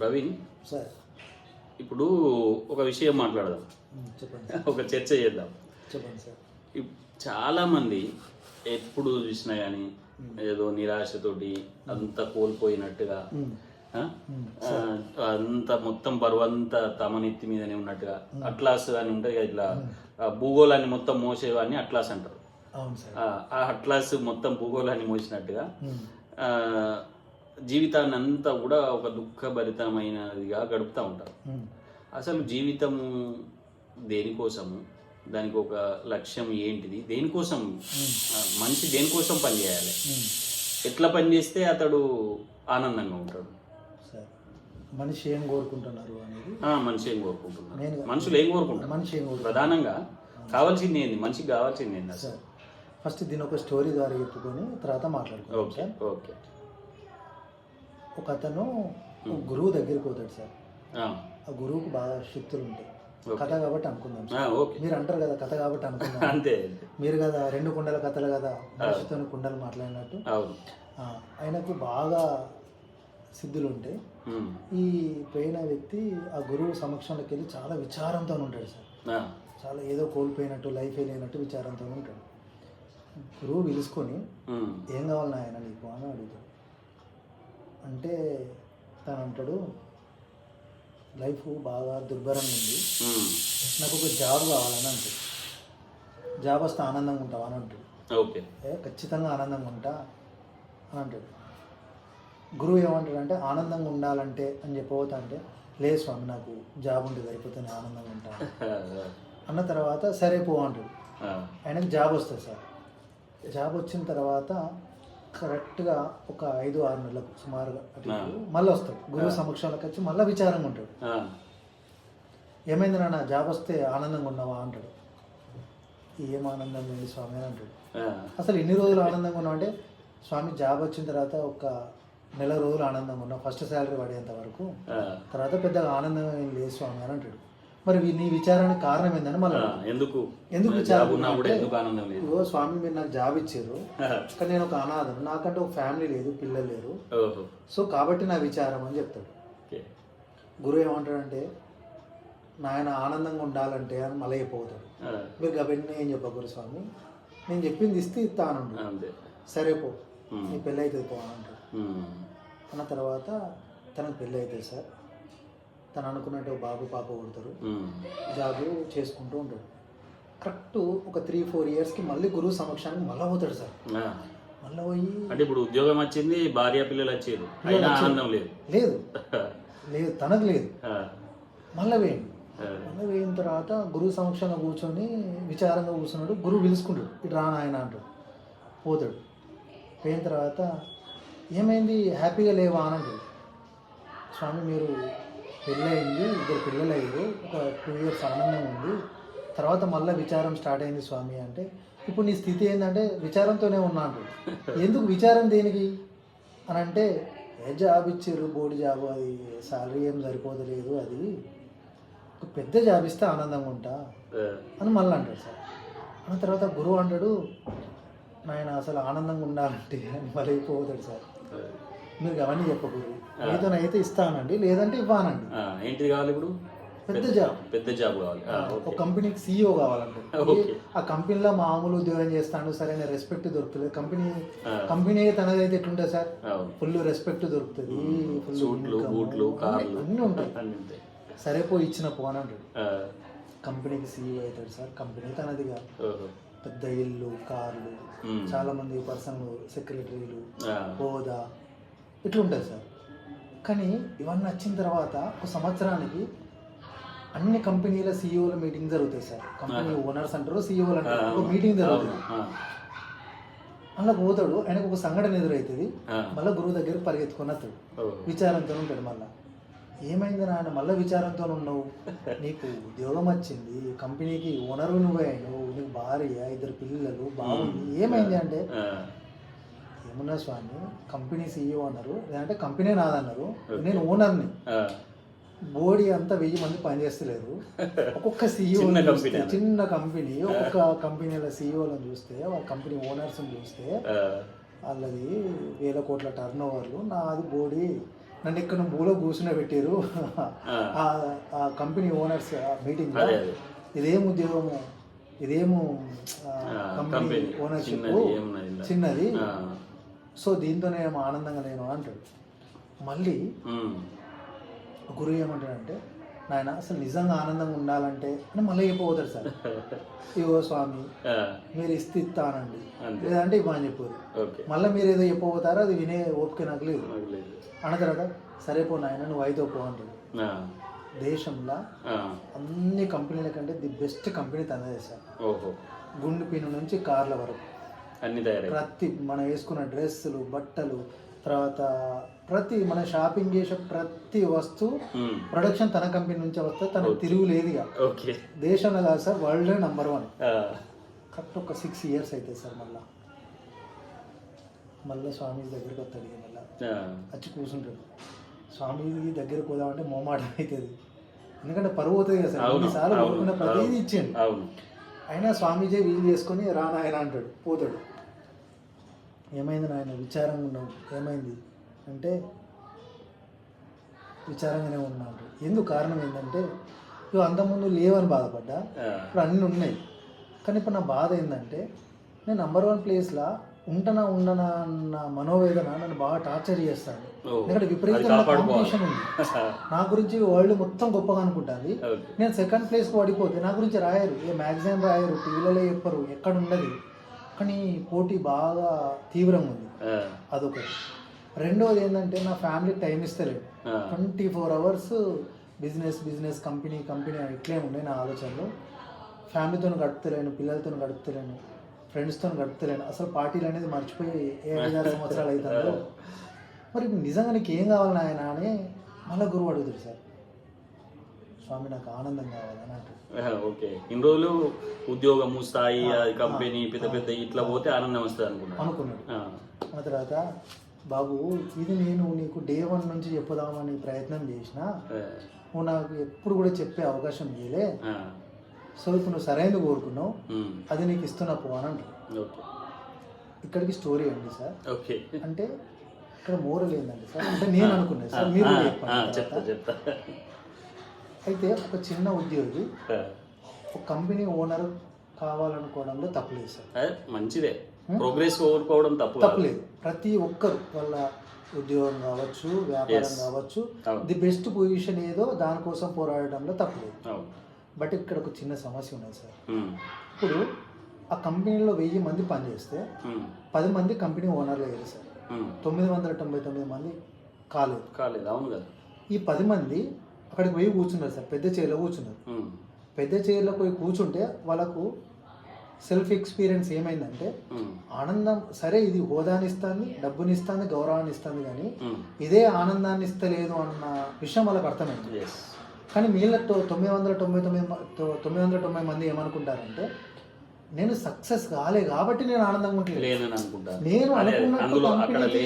Praveen. Sir. ఇప్పుడు ఒక విషయం మాట్లాడదాం. చెప్పండి ఒక చర్చ చేద్దాం. చెప్పండి సార్. చాలామంది ఎప్పుడు చూసినా కానీ ఏదో నిరాశతోటి అంత కోల్పోయినట్టుగా అంత మొత్తం బరువు అంతా తమ నెత్తి మీదనే ఉన్నట్టుగా అట్లాస్ అని ఉంటాయి కదా ఇట్లా భూగోళాన్ని మొత్తం మోసేవాన్ని అట్లాస్ అంటారు. ఆ అట్లాస్ మొత్తం భూగోళాన్ని మోసినట్టుగా జీవితాన్ని అంతా కూడా ఒక దుఃఖభరితమైనదిగా గడుపుతూ ఉంటారు. అసలు జీవితము దేనికోసము? దానికి ఒక లక్ష్యం ఏంటిది? దేనికోసం? మనిషి దేనికోసం పనిచేయాలి. ఎట్లా పని చేస్తే అతడు ఆనందంగా ఉంటాడు? సార్. మనిషి ఏం కోరుకుంటున్నారు అనేది? మనిషి ఏం కోరుకుంటున్నారు? నేను- మనుషులు ఏం కోరుకుంటారు? మనిషి ఏం ప్రధానంగా కావాల్సింది ఏంది? మనిషికి కావాల్సింది ఏంది అసలు? సార్. ఫస్ట్ దీని ఒక స్టోరీ ద్వారా చెప్పుకొని తర్వాత మాట్లాడుకుంటాం ఓకే? ఓకే. ఒక అతను గురువు దగ్గరికి పోతాడు సార్. ఆ, గురువుకు బాగా శక్తులు ఉంటాయి. కథ కాబట్టి అనుకుందాం మీరు అంటారు కదా కథ కాబట్టి అనుకుందాం. అంతే మీరు కదా రెండు కుండల కథలు కదా మనిషితో కుండలు మాట్లాడినట్టు. ఆయనకు బాగా సిద్ధులు ఉంటాయి. ఈ పోయిన వ్యక్తి ఆ గురువు సమక్షంలోకి వెళ్ళి చాలా విచారంతో ఉంటాడు సార్. చాలా ఏదో కోల్పోయినట్టు లైఫ్ లేనట్టు విచారంతో ఉంటాడు. గురువు పిలుచుకొని ఏం కావాలి నాయన నీకు? అని అడుగుతాడు. అంటే తను అంటాడు లైఫ్ బాగా దుర్భరంగా ఉంది. నాకు ఒక జాబ్ కావాలని అంటాడు. జాబ్ వస్తే ఆనందంగా ఉంటావా అని అంటాడు. ఓకే. ఖచ్చితంగా ఆనందంగా ఉంటా అని అంటాడు. గురువు ఏమంటాడంటే ఆనందంగా ఉండాలంటే అని చెప్పబోతా అంటే లేదు స్వామి నాకు జాబ్ ఉంటే సరిపోతే నేను ఆనందంగా ఉంటా అన్న తర్వాత సరే పో అంటాడు. ఆయనకు జాబ్ వస్తుంది సార్. జాబ్ వచ్చిన తర్వాత కరెక్ట్గా ఒక ఐదు ఆరు నెలలకు సుమారుగా అటు మళ్ళీ వస్తాడు. గురువు సమక్షంలోకి వచ్చి మళ్ళీ విచారంగా ఉంటాడు. ఏమైంది నాన్న? జాబ్ వస్తే ఆనందంగా ఉన్నావా? అంటాడు. ఏం ఆనందం లేదు స్వామి అని అంటాడు. అసలు ఎన్ని రోజులు ఆనందంగా ఉన్నావు అంటే స్వామి జాబ్ వచ్చిన తర్వాత ఒక నెల రోజులు ఆనందంగా ఉన్నావు. ఫస్ట్ శాలరీ పడేంత వరకు. తర్వాత పెద్దగా ఆనందం ఏం లేదు స్వామి అని అంటాడు. మరి నీ విచారానికి కారణం ఏందని మళ్ళీ ఎందుకు? ఎందుకు ఇగో స్వామి మీరు నాకు జాబ్ ఇచ్చారు. కానీ నేను ఒక అనాథను. నాకంటే ఒక ఫ్యామిలీ లేదు పిల్లలు లేరు. సో కాబట్టి నా విచారం అని చెప్తాడు. గురువు ఏమంటాడంటే నాయన ఆనందంగా ఉండాలంటే అని మళ్ళీ చెప్పబోతాడు ఆ, మీరు గబెన్ని ఏం చెప్పకూరు స్వామి. నేను చెప్పింది ఇస్తే ఇస్తాను సరే పో. నీ పెళ్ళి అవుతుంది పో అంటాడు. అన్న తర్వాత తనకు పెళ్ళి అవుతుంది సార్. తను అనుకున్నట్టు బాబు పాప కొడతారు. జాబు చేసుకుంటూ ఉంటాడు. కరెక్ట్ ఒక త్రీ ఫోర్ ఇయర్స్కి మళ్ళీ గురువు సమక్షానికి మళ్ళీ పోతాడు సార్. మళ్ళీ పోయి అంటే ఇప్పుడు ఉద్యోగం వచ్చింది భార్య పిల్లలు అయినా ఆనందం లేదు. లేదు. లేదు తనకు లేదు. మళ్ళీ వేయండి. మళ్ళీ వేయిన తర్వాత గురువు సమక్షంలో కూర్చొని విచారంగా కూర్చున్నాడు. గురువు పిలుచుకుంటాడు. ఇటు రా నాయన అంటాడు పోతాడు. పోయిన తర్వాత ఏమైంది? హ్యాపీగా లేవా అని అంటాడు. స్వామి మీరు పెళ్ళయింది ఇద్దరు పిల్లలు అయ్యారు ఒక టూ ఇయర్స్ ఆనందం ఉంది. తర్వాత మళ్ళీ విచారం స్టార్ట్ అయింది స్వామి అంటే ఇప్పుడు నీ స్థితి ఏంటంటే విచారంతోనే ఉన్నా అంటాడు. ఎందుకు విచారం దేనికి? అని అంటే ఏ జాబ్ ఇచ్చారు? బోర్డు జాబ్ అది శాలరీ ఏం సరిపోతలేదు అది ఒక పెద్ద జాబ్ ఇస్తే ఆనందంగా ఉంటా అని మళ్ళీ అంటాడు సార్. అన్న తర్వాత గురువు అంటాడు నాయన అసలు ఆనందంగా ఉండాలంటే అని మళ్ళీ పోతాడు సార్. మీరు అవన్నీ చెప్పకూడదు ఏదైతే ఇస్తానండి లేదంటే ఇవ్వనండి. ఆ, ఏంటిది కావాలి ఇప్పుడు? పెద్ద జాబ్. పెద్ద జాబ్ కావాలి. ఒక కంపెనీకి సీఈఓ కావాలంటే ఓకే. ఆ కంపెనీలో మామూలు ఉద్యోగం చేస్తాడు సరైన రెస్పెక్ట్ దొరుకుతుంది కంపెనీ. కంపెనీ తనదైతే ఎట్లుంటుంది సార్? ఫుల్ రెస్పెక్ట్ దొరుకుతుంది. ఫుల్ అన్నీ ఉంటాయి. సరే పోయి ఇచ్చిన పోని అంటాడు. ఆ, కంపెనీకి సీఈఓ అవుతాడు సార్. కంపెనీ తనదిగా ఓహో. పెద్ద ఇల్లు కార్లు. చాలా మంది పర్సనల్ సెక్రటరీలు హోదా ఇట్లా ఉంటుంది సార్. కానీ ఇవన్నీ వచ్చిన తర్వాత ఒక సంవత్సరానికి అన్ని కంపెనీల సీఈఓల మీటింగ్ జరుగుతాయి సార్. కంపెనీ ఓనర్స్ అంటారు సీఈఓలు ఆ, అంటారు ఒక మీటింగ్ జరుగుతుంది. అందులో పోతాడు ఆయనకు ఒక సంఘటన ఎదురవుతుంది మళ్ళీ గురువు దగ్గర పరిగెత్తుకొని వస్తాడు. విచారంతో ఉంటాడు మళ్ళీ. ఏమైంది నాయన మళ్ళీ విచారంతో ఉన్నావు? నీకు ఉద్యోగం వచ్చింది కంపెనీకి ఓనర్ నువ్వే నువ్వు నీకు భార్య ఇద్దరు పిల్లలు బాగుంది ఏమైంది అంటే? ఏమన్నా స్వామి కంపెనీ సీఈఓ అన్నారు. లేదంటే కంపెనీ నాదన్నారు. నేను ఓనర్ని. బోడీ అంతా వెయ్యి మంది పనిచేస్తలేరు. ఒక్కొక్క సీఈఓ చిన్న కంపెనీ అన్నది. చిన్న కంపెనీ ఒక్కొక్క కంపెనీల సీఈఓలను చూస్తే వాళ్ళ కంపెనీ ఓనర్స్ని చూస్తే వాళ్ళది వేల కోట్ల టర్న్ ఓవర్లు నాది బోడీ. నన్ను ఇక్కడ మూలో కూర్చునే పెట్టారు ఆ. కంపెనీ ఓనర్స్ మీటింగ్ ఇదేం ఉద్యోగము ఇదేమో కంపెనీ ఓనర్షిప్ చిన్నది సో దీంతో నేను ఆనందంగా లేను అంటాడు. మళ్ళీ గురువు ఏమంటాడంటే నాయన అసలు నిజంగా ఆనందంగా ఉండాలంటే అని మళ్ళీ చెప్పబోతాడు సార్. ఇగో స్వామి మీరు ఇస్తే ఇస్తానండి. లేదంటే ఇవ్వని చెప్పారు. మళ్ళీ మీరు ఏదో చెప్పబోతారో అది వినే ఓపిక నాకు లేదు. అన్న తర్వాత సరే పో నాయన నువ్వు అయితే పో అంటాడు. దేశంలో అన్ని కంపెనీల కంటే ది బెస్ట్ కంపెనీ తనదే సార్. గుండు పిన్ను నుంచి కార్ల వరకు. అన్ని తయారై ప్రతి మనం వేసుకున్న డ్రెస్సులు బట్టలు తర్వాత ప్రతి మనం షాపింగ్ చేసే ప్రతి వస్తువు ప్రొడక్షన్ తన కంపెనీ నుంచి వస్తే తనకు తిరుగు లేదు ఓకే. దేశంలో కాదు sir world number one correct ఒక సిక్స్ ఇయర్స్ అవుతుంది సార్ మళ్ళా. మళ్ళీ స్వామి దగ్గరికి వస్తాడు మళ్ళీ. వచ్చి కూర్చుంటాడు. స్వామి దగ్గరికి పోదామంటే మోమాటం అవుతుంది. ఎందుకంటే పరువు అవుతుంది కదా సార్. ఎన్నిసార్లు కోరుకున్న ప్రతిదీ. ఇచ్చాడు. అయినా స్వామీజీ వీలు చేసుకొని రానాయన అంటాడు పోతాడు. ఏమైంది నాయన? విచారంగా ఉన్నావు. ఏమైంది? అంటే విచారంగానే ఉన్నా అంటాడు ఎందుకు? కారణం ఏంటంటే ఇవి అంతకుముందు లేవని బాధపడ్డా. ఇప్పుడు అన్నీ ఉన్నాయి. కానీ ఇప్పుడు నా బాధ ఏంటంటే నేను నంబర్ వన్ ప్లేస్లో ఉంటనా ఉండనా అన్న మనోవేదన నన్ను బాగా టార్చర్ చేస్తాను ఎందుకంటే అది విపరీతమైన. కాంపిటీషన్ ఉంది. నా గురించి వరల్డ్ మొత్తం గొప్పగా అనుకుంటుంది. నేను సెకండ్ ప్లేస్కి పడిపోతే నా గురించి రాయరు. ఏ మ్యాగజైన్ రాయరు టీవీలలో చెప్పరు ఎక్కడ ఉండదు. కానీ పోటీ బాగా తీవ్రంగా ఉంది. అదొకటి. రెండోది ఏంటంటే నా family time ఇస్తలేదు. Twenty four hours business business company company ఇట్లే ఉండే నా ఆలోచనలు. ఫ్యామిలీతో గడుపుతలేను పిల్లలతో గడుపుతలేను ఫ్రెండ్స్తో గడుపుతలేను. అసలు పార్టీలు అనేది మర్చిపోయి ఏ ఐదారు సంవత్సరాలు అవుతుందో మరి నిజంగా నీకు ఏం కావాలి నాయన అని మళ్ళీ గురువు అడుగుతాడు సార్. స్వామి నాకు ఆనందం కావాలని ఓకే. ఇన్ని రోజులు ఉద్యోగము స్థాయి అది కంపెనీ పెద్ద పెద్ద ఇట్లా పోతే ఆనందం వస్తుంది అనుకున్నాను. అనుకున్నాడు ఆ, తర్వాత బాబు ఇది నేను నీకు డే వన్ నుంచి చెప్పుదామని ప్రయత్నం చేసిన నువ్వు నాకు ఎప్పుడు కూడా చెప్పే అవకాశం ఆ, సో ఇప్పుడు నువ్వు సరైనది కోరుకున్నావు. అది నీకు ఇస్తున్నా పో అని అంటాడు ఓకే. ఇక్కడికి స్టోరీ అండి సార్. ఓకే. అంటే ఇక్కడ మోరల్ ఏందండి సార్? అంటే నేను అనుకున్నాను సార్ మీరు చెప్తా. చెప్తా. అయితే ఒక చిన్న ఉద్యోగి ఒక కంపెనీ ఓనర్ కావాలనుకోవడంలో తప్పులేదు సార్. మంచిదే. ప్రోగ్రెస్ కోరుకోవడం తప్పు. తప్పులేదు ప్రతి ఒక్కరు వాళ్ళ ఉద్యోగం కావచ్చు వ్యాపారం. కావచ్చు. ది బెస్ట్ పొజిషన్ ఏదో దానికోసం పోరాడడంలో తప్పులేదు బట్ ఇక్కడ ఒక చిన్న సమస్య ఉన్నది సార్. ఇప్పుడు ఆ కంపెనీలో వెయ్యి మంది పనిచేస్తే పది మంది కంపెనీ ఓనర్లు అయ్యారు సార్. తొమ్మిది వందల తొంభై తొమ్మిది మంది కాలేదు. కాలేదు. అవును కదా. ఈ పది మంది అక్కడికి పోయి కూర్చున్నారు సార్ పెద్ద చైర్లో కూర్చున్నారు. పెద్ద చైర్లో పోయి కూర్చుంటే వాళ్ళకు సెల్ఫ్ ఎక్స్పీరియన్స్ ఏమైందంటే ఆనందం సరే ఇది హోదాని ఇస్తుంది డబ్బుని ఇస్తుంది గౌరవాన్ని ఇస్తుంది కానీ. ఇదే ఆనందాన్ని ఇస్తలేదు అన్న విషయం వాళ్ళకి అర్థమైంది. కానీ వీళ్ళ తొ- తొమ్మిది వందల తొంభై తొమ్మిది తొమ్మిది వందల తొంభై మంది ఏమనుకుంటారంటే నేను సక్సెస్ కాలే కాబట్టి నేను ఆనందంగా అనుకుంటాను నేను అనుకున్నట్టు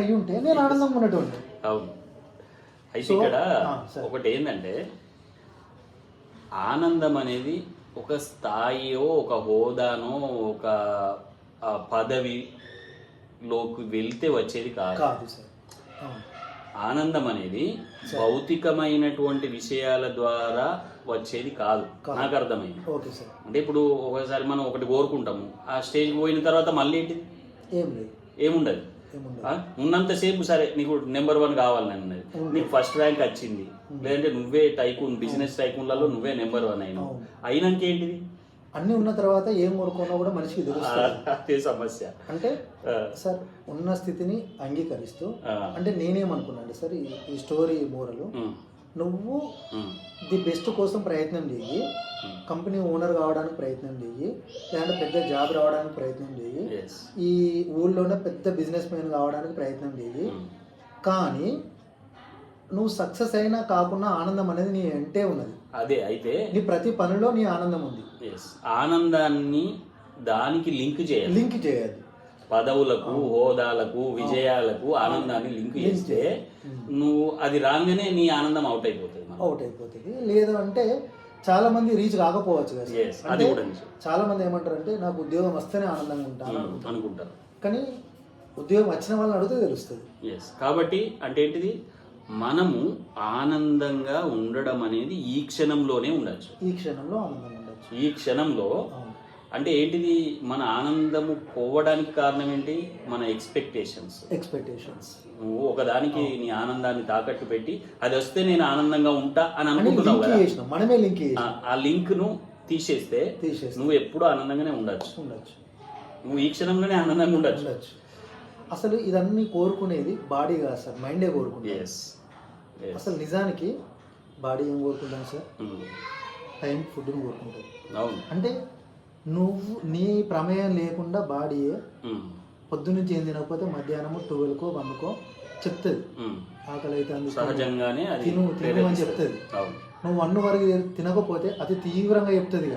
అయ్యి ఉంటే నేను ఆనందంగా ఉన్నటువంటి అయితే ఇక్కడ. ఒకటి ఏంటంటే ఆనందం అనేది ఒక స్థాయియో ఒక హోదానో ఒక ఆ, పదవిలోకి వెళ్తే వచ్చేది కాదు. ఆనందం అనేది భౌతికమైనటువంటి విషయాల ద్వారా వచ్చేది కాదు. నాకు అర్థమైంది. Okay sir. అంటే ఇప్పుడు ఒకసారి మనం ఒకటి కోరుకుంటాము. ఆ స్టేజ్కి పోయిన తర్వాత మళ్ళీ ఏంటిది ఏం లేదు. ఏముండదు? ఉన్నంతసేపు సరే నీకు నెంబర్ వన్ కావాలని అన్నది నీకు ఫస్ట్ ర్యాంక్ వచ్చింది. లేదంటే నువ్వే టైకూన్ బిజినెస్ టైకూన్లలో నువ్వే నెంబర్ వన్ అయినావు. అవును. అయినాక ఏంటిది? అన్నీ ఉన్న తర్వాత ఏం కోరుకున్నా కూడా మనిషికి తెలుస్తుంది. అదే సమస్య. అంటే సార్ ఉన్న స్థితిని అంగీకరిస్తూ అంటే నేనేమనుకున్నాను సార్ ఈ స్టోరీ మోరలు నువ్వు ది బెస్ట్ కోసం ప్రయత్నం చెయ్యి. కంపెనీ ఓనర్ కావడానికి ప్రయత్నం చెయ్యి. లేదంటే పెద్ద జాబ్ రావడానికి ప్రయత్నం చెయ్యి. ఈ ఊళ్ళోనే పెద్ద బిజినెస్ మ్యాన్ కావడానికి ప్రయత్నం చెయ్యి. కానీ నువ్వు సక్సెస్ అయినా కాకుండా ఆనందం అనేది నీ వెంటే ఉన్నది. అదే అయితే నీ ప్రతి పనిలో నీ ఆనందం ఉంది. ఆనందాన్ని దానికి లింక్ చేయాలి. లింక్ చేయాలి. పదవులకు హోదాలకు విజయాలకు ఆనందాన్ని లింక్ చేస్తే నువ్వు అది రాగానే నీ ఆనందం అవుట్ అయిపోతుంది. అవుట్ అయిపోతుంది. లేదు అంటే చాలా మంది రీచ్ కాకపోవచ్చు కదా అంటే. చాలా మంది ఏమంటారంటే నాకు ఉద్యోగం వస్తేనే ఆనందంగా ఉంటాను ఉమ్, అనుకుంటారు. కానీ ఉద్యోగం వచ్చిన వాళ్ళని అడిగితే తెలుస్తుంది. ఎస్ కాబట్టి అంటే ఏంటిది? మనము ఆనందంగా ఉండడం అనేది ఈ క్షణంలోనే ఉండొచ్చు. ఈ క్షణంలో ఆనందంగా ఉండొచ్చు. ఈ క్షణంలో అంటే ఏంటిది? మన ఆనందము పోవడానికి కారణం ఏంటి మన ఎక్స్పెక్టేషన్స్ ఎక్స్పెక్టేషన్స్ నువ్వు ఒకదానికి నీ ఆనందాన్ని తాకట్టు పెట్టి అది వస్తే నేను ఆనందంగా ఉంటా అని అని అనుకుంటున్నావు లింక్ కదా. చేసినాం. మనమే లింక్ ఆ- లింక్ను తీసేస్తే నువ్వు ఎప్పుడు ఆనందంగానే ఉండొచ్చు. ఉండొచ్చు. నువ్వు ఈ క్షణంలోనే ఆనందంగా ఉండొచ్చు. అసలు ఇదన్నీ కోరుకునేది బాడీ కాదు సార్. మైండే కోరుకుంటుంది. అసలు నిజానికి బాడీ ఏం కోరుకుంటాను సార్? టైం ఫుడ్ని కోరుకుంటుంది. అవును. అంటే నువ్వు నీ ప్రమేయం లేకుండా బాడీయే ఉమ్, పొద్దున్నుంచి ఏం తినకపోతే మధ్యాహ్నము ట్వెల్వ్కో వన్కో చెప్తుంది. ఆకలి అయితే సహజంగానే తిను తిను అని. చెప్తుంది. నువ్వు వన్ వరకు తినకపోతే అతి తీవ్రంగా చెప్తుంది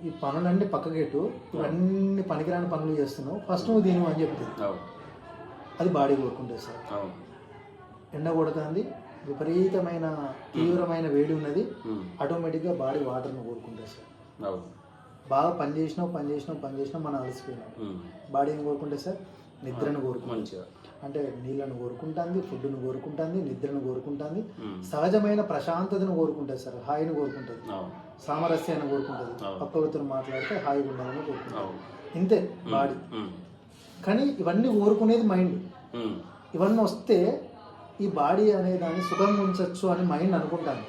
ఈ పనులన్నీ పక్కకెట్టు ఇవన్నీ పనికిరాని పనులు చేస్తున్నావు. ఫస్ట్ నువ్వు తిను అని చెప్తుంది. అది బాడీ కోరుకుంటుంది సార్. ఎండ కొడుతుంది. విపరీతమైన తీవ్రమైన వేడి ఉన్నది. ఆటోమేటిక్గా బాడీ వాటర్ని కోరుకుంటుంది సార్. బాగా పని చేసినావు పని చేసినావు పని చేసినావు మనం అలసిపోయినాం. ఉమ్, బాడీ ఏం కోరుకుంటే సార్ నిద్రను కోరుకుంటుంది మంచిగా. అంటే నీళ్ళను కోరుకుంటుంది ఫుడ్ను కోరుకుంటుంది నిద్రను కోరుకుంటుంది. సహజమైన ప్రశాంతతను కోరుకుంటుంది సార్ హాయిని కోరుకుంటుంది సామరస్యాన్ని కోరుకుంటుంది అవును. పక్క వ్యక్తులు మాట్లాడితే హాయిగా ఉండాలని కోరుకుంటుంది ఇంతే బాడీ. కానీ ఇవన్నీ కోరుకునేది మైండ్ ఇవన్నీ వస్తే ఈ బాడీ అనే దాన్ని సుఖంగా ఉంచవచ్చు అని మైండ్ అనుకుంటాను.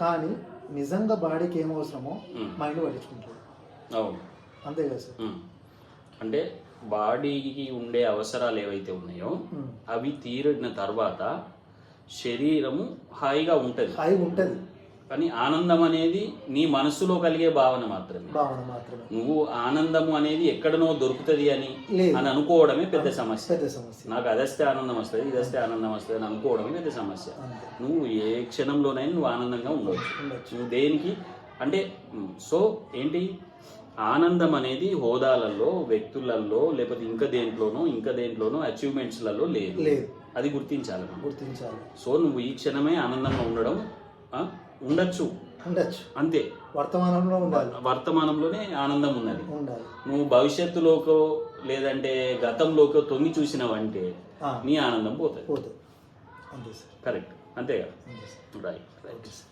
కానీ నిజంగా బాడీకి ఏం అవసరమో. మైండ్ పట్టించుకుంటాడు అవును అంతే కదా సార్. అంటే బాడీకి ఉండే అవసరాలు ఏవైతే ఉన్నాయో. అవి తీరిన తర్వాత శరీరము హాయిగా ఉంటుంది హాయిగా ఉంటుంది కానీ ఆనందం అనేది నీ మనసులో కలిగే భావన మాత్రమే. భావన మాత్రమే. నువ్వు ఆనందము అనేది ఎక్కడనో దొరుకుతుంది అని. అని అనుకోవడమే పెద్ద సమస్య. పెద్ద సమస్య. నాకు అది వస్తే ఆనందం వస్తుంది ఇది వస్తే ఆనందం వస్తుంది అని అనుకోవడమే పెద్ద సమస్య. నువ్వు ఏ క్షణంలోనైనా నువ్వు ఆనందంగా ఉండవచ్చు నువ్వు దేనికి? అంటే సో ఏంటి? ఆనందం అనేది హోదాలలో వ్యక్తులలో లేకపోతే ఇంకా దేంట్లోనో ఇంకా దేంట్లోనో అచీవ్మెంట్స్లలో లేదు. లేదు. అది గుర్తించాలి. గుర్తించాలి. సో నువ్వు ఈ క్షణమే ఆనందంగా ఉండడం ఉండొచ్చు. ఉండొచ్చు. అంతే. వర్తమానంలో ఉండాలి. వర్తమానంలోనే ఆనందం ఉన్నది. ఉండాలి. నువ్వు భవిష్యత్తులోకో లేదంటే గతంలోకో తొంగి చూసినావంటే నీ ఆనందం పోతుంది. పోతుంది. అంతే సార్. కరెక్ట్. అంతేగా రైట్ రైట్